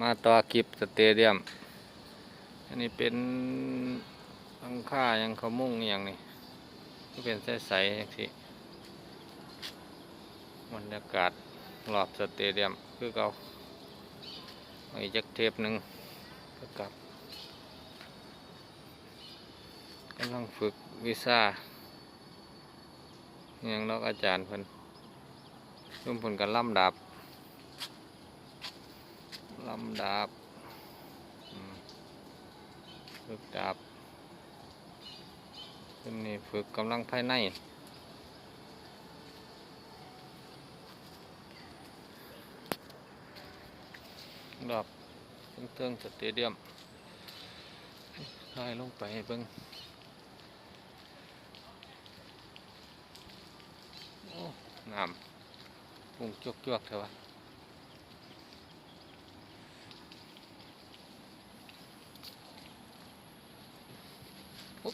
มาต่อคลิปสเตเดียม อันนี้เป็นหลังค่ายังขมุ่งอย่างนี้ก็เป็นใสๆอย่างที่บรรยากาศรอบสเตเดียมคือเขาเอาอีกจักเทปหนึ่งก็กลับกำลังฝึกวีซ่าอหยังนอกอาจารย์เพิ่นรุ่มเพิ่นกันล่ำดาบ ลำดาบฝึกดาบเพิ่นนี่ฝึกกำลังภายในรอบเครื่องสเตเดียมทายลงไปให้เบิ่งโอ้น้ำปุ่งจวกจวกๆเถอะวะ ยา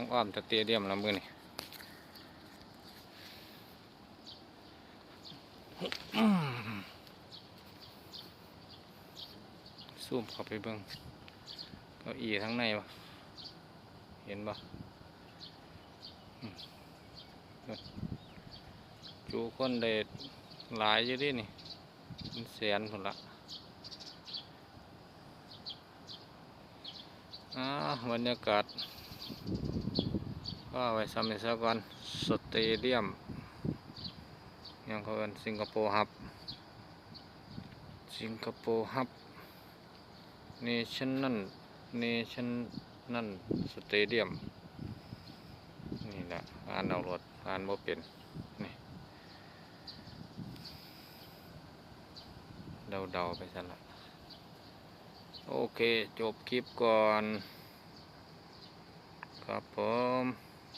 งอ้อมสเตเดียมแล้วมือนี่ ซูมเข้าไปเบิ่งเก้าอี้ทั้งในวะเห็นปะจูคนได้หลายอยู่ดินี่เป็นแสนคนละอาบรรยากาศก็ไว้ซ้ำอีกสักก่อนสเตเดียม ยังเขาเป็นสิงคโปร์ฮับ สิงคโปร์ฮับ เนชั่นนั่นเนชั่นนั่นสเตเดียมนี่แหละอ่านเอารถอ่านบ่เป็นนี่เดาเดาๆไปซะละโอเค จบคลิปก่อน ครับผม